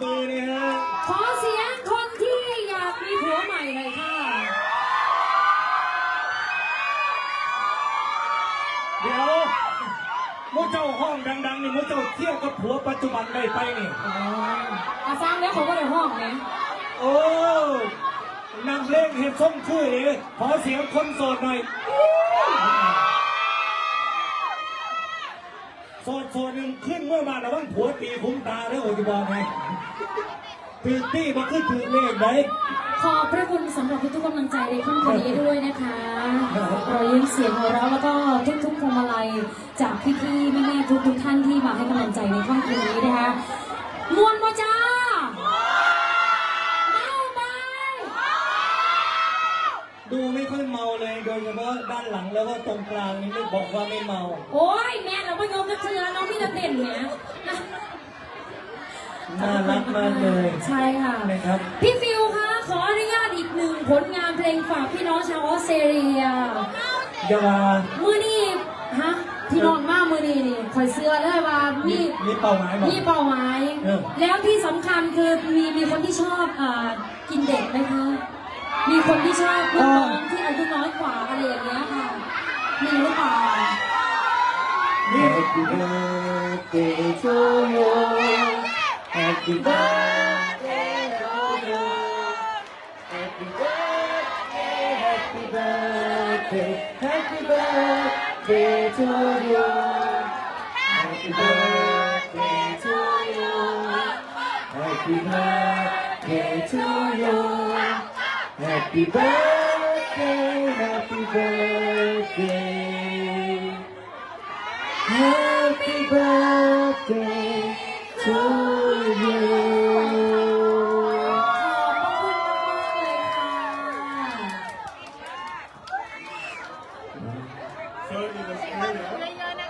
ปีนะฮะ ขอเสียงคนที่อยากมีผัวใหม่หน่อยค่ะ เดี๋ยวมุเจ้าห้องดังๆนี่มุเจ้าเที่ยวกับผัวปัจจุบันได้ไปนี่ อ๋ออาสางแล้วเขาก็ได้ห้องเนี่โอ้นางเล่นเห็ดส้มคู่เลยขอเสียงคนโสดหน่อย สดโสดหนึ่งขึ้นเมื่อมาแล้วว่าผัวตีคุ้มตาแล้วโอ้ยจะบอกไงถือตี้มาขึ้นถือเลขไหนขอบพระคุณสำหรับทุกๆกำลังใจในค่ำคืนนี้ด้วยนะคะรอยยิ้มเสียงหัวเราะแล้วก็ทุกๆพวงมาลัยจากพี่ๆแม่ๆทุกๆท่านที่มาให้กำลังใจในค่ำคืนนี้นะคะมวนมาจ้าเมาไป ดูไม่ค่อยเมาเลย โดยเฉพาะด้านหลังแล้วก็ตรงกลางนี่ไม่บอกว่าไม่เมา โอ้ยแม่เราไม่ยอมกระเทือนน้องพี่จะเต้นเนี่ยน่ารักมากเลยใช่ค่ะนะครับพี่ฟิวคะขออนุญาตอีกหนึ่งผลงานเพลงฝากพี่น้องชาวออสเตรเลียอยามือนี่ฮะพี่น้องมากมือนี่นี่คอยเสื้อเลยว่ามีมีเป้าหมายบอกมีเป้าหมายเออแล้วที่สำคัญคือมีมีคนที่ชอบอ่ากินเด็กไหมคะ มีคนที่ชอบลูกน้องที่อายุน้อยกว่าอะไรอย่างเงี้ยค่ะ มีหรือเปล่า Happy birthday to you. Happy birthday to you. Happy birthday, happy birthday, happy birthday to you. Happy birthday to you. Happy birthday to you. Happy birthday, happy birthday. Happy birthday to you.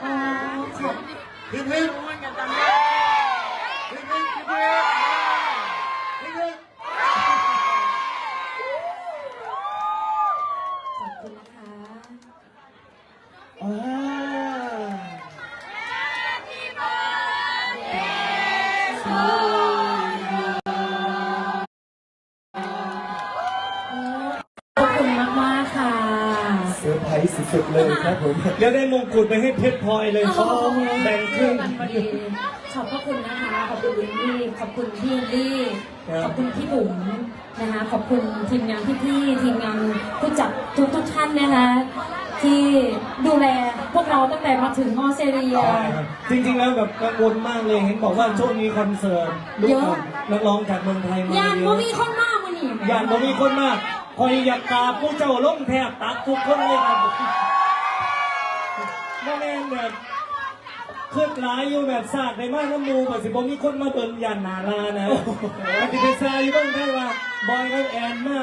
อ๋อขอบพิมพ์พิมพ์พิมพ์พิมพ์พิ ร์ไพรส์สุดๆเลยครับผมเดี๋ยวได้มงกุฎไปให้เพชรพลอยเลยโอ้โหแบ่งครึ่งกันพอดีขอบพระคุณนะคะ ขอบคุณลิลลี่ขอบคุณพี่ลิลลี่ครับ ขอบคุณพี่บุ๋มนะคะ ขอบคุณทีมงานพี่ๆทีมงานผู้จัดทุกทุกๆท่านนะคะ ที่ดูแลพวกเราตั้งแต่มาถึงออสเตรเลีย จริงๆแล้วแบบกังวลมากเลยเห็นบอกว่าช่วงนี้คอนเสิร์ตลูกเยอะ นักร้องจากเมืองไทยมายานเยบ่อะมีคนมากมานี่ยานบ่มีคนมากค อยอยากกราบผู้เจ้าล้มแทบตักทุกคนเลยครับบ่แม่นแบบเคลื่อนหลายอยู่แบบซากในบ้านน้ำมูแบบสิบมีคนมาเบิ่งยานหนาลานะปฏิเสธอยู่เบิ่งได้ว่าบอยกับแอนมา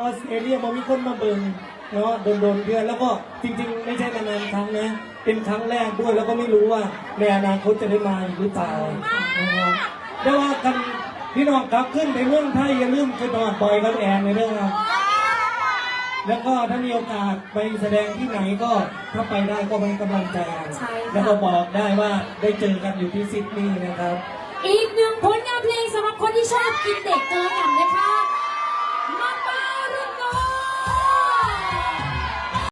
ออสเตรเลียบ่มีคนมาเบิ่ง เนาะโดนๆเดือนแล้วก็จริงๆ ไม่ใช่นานๆครั้งนะ เป็นครั้งแรกด้วยแล้วก็ไม่รู้ว่าในอนาคตจะได้มาอีกหรือเปล่านะครับแต่ว่ากันพี่น้องกลับขึ้นไปเมืองไทยอย่าลืมคือตอนบอยกับแอนในเรื่องครับแล้วก็ถ้ามีโอกาสไปแสดงที่ไหนก็ถ้าไปได้ก็เป็นกำลังใจกันใช่ค่ะ แล้วก็บอกได้ว่าได้เจอกันอยู่ที่ซิดนีย์นะครับ อีกหนึ่งผลงานเพลงสำหรับคนที่ชอบกินเด็กกันแล้วกันนะคะ